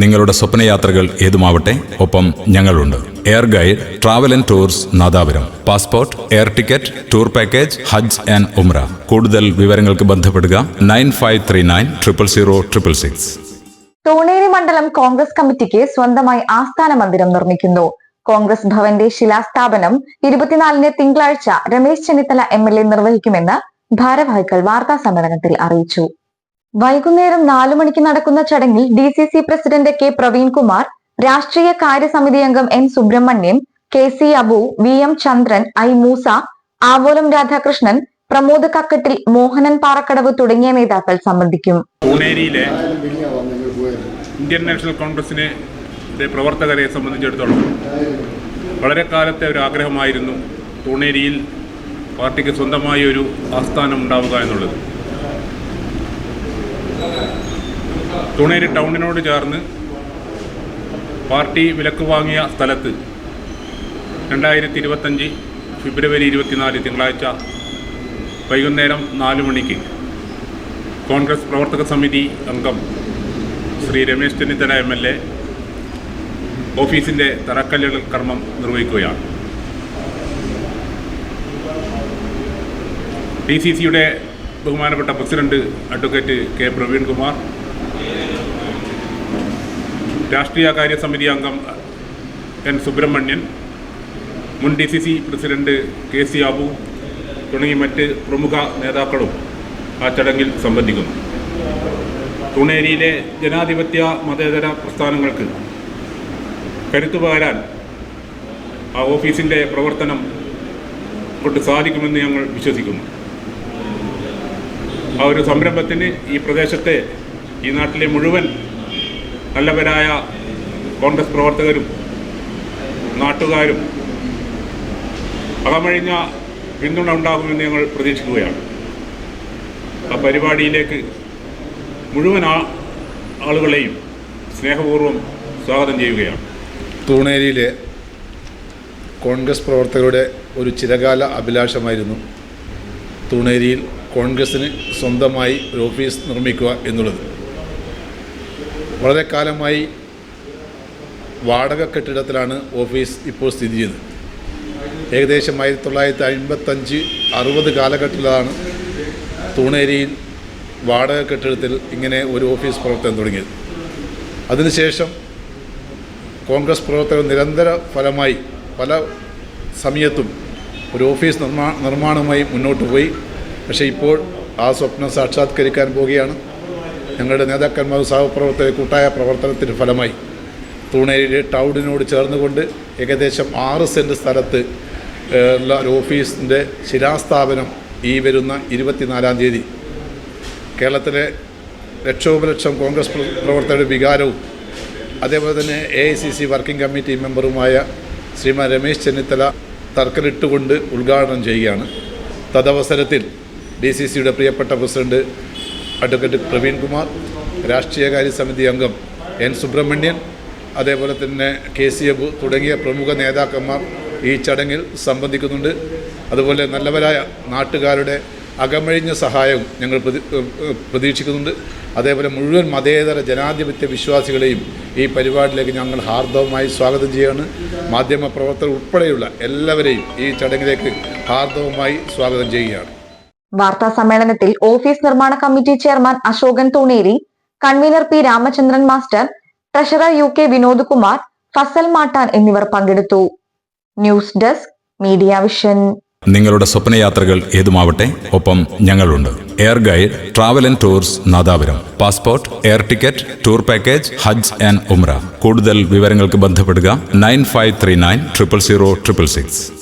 നിങ്ങളുടെ സ്വപ്നയാത്രകൾ ഏതുമാവട്ടെ ഒപ്പം ഞങ്ങളുണ്ട്. Air guide travel and tours Nadapuram. Passport air ticket tour package Hajj and ഉംറ കൂടുതൽ വിവരങ്ങൾക്ക് ബന്ധപ്പെടുക nine five three nine triple zero triple six. Thuneri മണ്ഡലം കോൺഗ്രസ് കമ്മിറ്റിക്ക് സ്വന്തമായി ആസ്ഥാന മന്ദിരം നിർമ്മിക്കുന്നു. കോൺഗ്രസ് ഭവന്റെ ശിലാസ്ഥാപനം ഇരുപത്തിനാലിന് തിങ്കളാഴ്ച Ramesh Chennithala M L A നിർവഹിക്കുമെന്ന് ഭാരവാഹികൾ വാർത്താ സമ്മേളനത്തിൽ അറിയിച്ചു. വൈകുന്നേരം നാലു മണിക്ക് നടക്കുന്ന ചടങ്ങിൽ D C C president K Praveenkumar രാഷ്ട്രീയ കാര്യസമിതി അംഗം N Subrahmanyan K C Abu V M Chandran I Moosa Avolam Radhakrishnan Pramod Kakkattil Mohanan Parakkadavu തുടങ്ങിയ നേതാക്കൾ സംബന്ധിക്കും. പൂണേരിയിലെ ഇന്ത്യൻ നാഷണൽ കോൺഗ്രസിനെ പ്രവർത്തകരെ സംബന്ധിച്ചിടത്തോളം വളരെ കാലത്തെ ഒരു ആഗ്രഹമായിരുന്നു തൂണേരിയിൽ പാർട്ടിക്ക് സ്വന്തമായ ഒരു ആസ്ഥാനം ഉണ്ടാവുക എന്നുള്ളത്. തൂണേരി ടൗണിനോട് ചേർന്ന് പാർട്ടി വിലക്ക് വാങ്ങിയ സ്ഥലത്ത് രണ്ടായിരത്തി ഇരുപത്തഞ്ച് ഫെബ്രുവരി ഇരുപത്തിനാല് തിങ്കളാഴ്ച വൈകുന്നേരം നാല് മണിക്ക് കോൺഗ്രസ് പ്രവർത്തക സമിതി അംഗം Shri Ramesh Chennithala M L A ഓഫീസിന്റെ തറക്കല്ലുകൾ കർമ്മം നിർവഹിക്കുകയാണ്. ഡി സി സിയുടെ ബഹുമാനപ്പെട്ട പ്രസിഡന്റ് അഡ്വക്കേറ്റ് കെ പ്രവീൺകുമാർ രാഷ്ട്രീയ കാര്യ സമിതി അംഗം എൻ സുബ്രഹ്മണ്യൻ മുൻ D C C president K C Abu തുടങ്ങി മറ്റ് പ്രമുഖ നേതാക്കളും ആ ചടങ്ങിൽ സംബന്ധിക്കുന്നു. തുണേരിയിലെ ജനാധിപത്യ മതേതര പ്രസ്ഥാനങ്ങൾക്ക് കരുത്തു പകരാൻ ആ ഓഫീസിന്റെ പ്രവർത്തനം കൊണ്ട് സാധിക്കുമെന്ന് ഞങ്ങൾ വിശ്വസിക്കുന്നു. ആ ഒരു സംരംഭത്തിന് ഈ പ്രദേശത്തെ ഈ നാട്ടിലെ മുഴുവൻ നല്ലവരായ കോൺഗ്രസ് പ്രവർത്തകരും നാട്ടുകാരും അകമഴിഞ്ഞ പിന്തുണ ഉണ്ടാകുമെന്ന് ഞങ്ങൾ പ്രതീക്ഷിക്കുകയാണ്. ആ പരിപാടിയിലേക്ക് മുഴുവൻ ആളുകളെയും സ്നേഹപൂർവം സ്വാഗതം ചെയ്യുകയാണ്. തൂണേരിയിലെ കോൺഗ്രസ് പ്രവർത്തകരുടെ ഒരു ചിരകാല അഭിലാഷമായിരുന്നു തൂണേരിയിൽ കോൺഗ്രസ്സിന് സ്വന്തമായി ഒരു ഓഫീസ് നിർമ്മിക്കുക എന്നുള്ളത്. വളരെ കാലമായി വാടക കെട്ടിടത്തിലാണ് ഓഫീസ് ഇപ്പോൾ സ്ഥിതി ചെയ്യുന്നത്. ഏകദേശം ആയിരത്തി തൊള്ളായിരത്തി അൻപത്തഞ്ച് അറുപത് കാലഘട്ടത്തിലാണ് തൂണേരിയിൽ വാടക കെട്ടിടത്തിൽ ഇങ്ങനെ ഒരു ഓഫീസ് പ്രവർത്തനം തുടങ്ങിയത്. അതിനുശേഷം കോൺഗ്രസ് പ്രവർത്തകർ നിരന്തര ഫലമായി പല സമയത്തും ഒരു ഓഫീസ് നിർമ്മാ നിർമ്മാണവുമായി മുന്നോട്ട് പോയി. പക്ഷേ ഇപ്പോൾ ആ സ്വപ്നം സാക്ഷാത്കരിക്കാൻ പോവുകയാണ്. ഞങ്ങളുടെ നേതാക്കന്മാർ സഹപ്രവർത്തക കൂട്ടായ പ്രവർത്തനത്തിന്റെ ഫലമായി തൂണേരിയിലെ ടൗണിനോട് ചേർന്നുകൊണ്ട് ഏകദേശം ആറ് സെന്റ് സ്ഥലത്ത് ഉള്ള ഒരു ഓഫീസിന്റെ ശിലാസ്ഥാപനം ഈ വരുന്ന ഇരുപത്തിനാലാം തീയതി. കേരളത്തിലെ ലക്ഷോപലക്ഷം കോൺഗ്രസ് പ്ര- പ്രവർത്തകരുടെ വികാരവും അതേപോലെ തന്നെ A I C C working committee മെമ്പറുമായ Shriman Ramesh Chennithala തർക്കലിട്ടുകൊണ്ട് ഉദ്ഘാടനം ചെയ്യുകയാണ്. തദവസരത്തിൽ ഡി സി സിയുടെ പ്രിയപ്പെട്ട പ്രസിഡന്റ് അഡ്വക്കേറ്റ് പ്രവീൺ കുമാർ രാഷ്ട്രീയകാര്യ സമിതി അംഗം എൻ സുബ്രഹ്മണ്യൻ അതേപോലെ തന്നെ കെ സി എബു തുടങ്ങിയ പ്രമുഖ നേതാക്കന്മാർ ഈ ചടങ്ങിൽ സംബന്ധിക്കുന്നുണ്ട്. അതുപോലെ നല്ലവരായ നാട്ടുകാരുടെ അകമഴിഞ്ഞ സഹായവും ഞങ്ങൾ പ്രതി പ്രതീക്ഷിക്കുന്നുണ്ട്. അതേപോലെ മുഴുവൻ മതേതര ജനാധിപത്യ വിശ്വാസികളെയും ഈ പരിപാടിയിലേക്ക് ഞങ്ങൾ ഹാർദവമായി സ്വാഗതം ചെയ്യുകയാണ് മാധ്യമ പ്രവർത്തകർ ഉൾപ്പെടെയുള്ള എല്ലാവരെയും ഈ ചടങ്ങിലേക്ക് ഹാർദവമായി സ്വാഗതം ചെയ്യുകയാണ്. വാർത്താ സമ്മേളനത്തിൽ ഓഫീസ് നിർമ്മാണ committee chairman Ashokan Thuneri convener P Ramachandran master treasurer U K Vinod Kumar Fasal Mattan എന്നിവർ പങ്കെടുത്തു. News desk media vision. നിങ്ങളുടെ സ്വപ്നയാത്രകൾ ഏതുമാവട്ടെ ഒപ്പം ഞങ്ങളുണ്ട്. Air guide travel and tours Nadapuram. Passport air ticket tour package Hajj and Umrah. കൂടുതൽ വിവരങ്ങൾക്ക് ബന്ധപ്പെടുക nine five three nine triple zero triple six.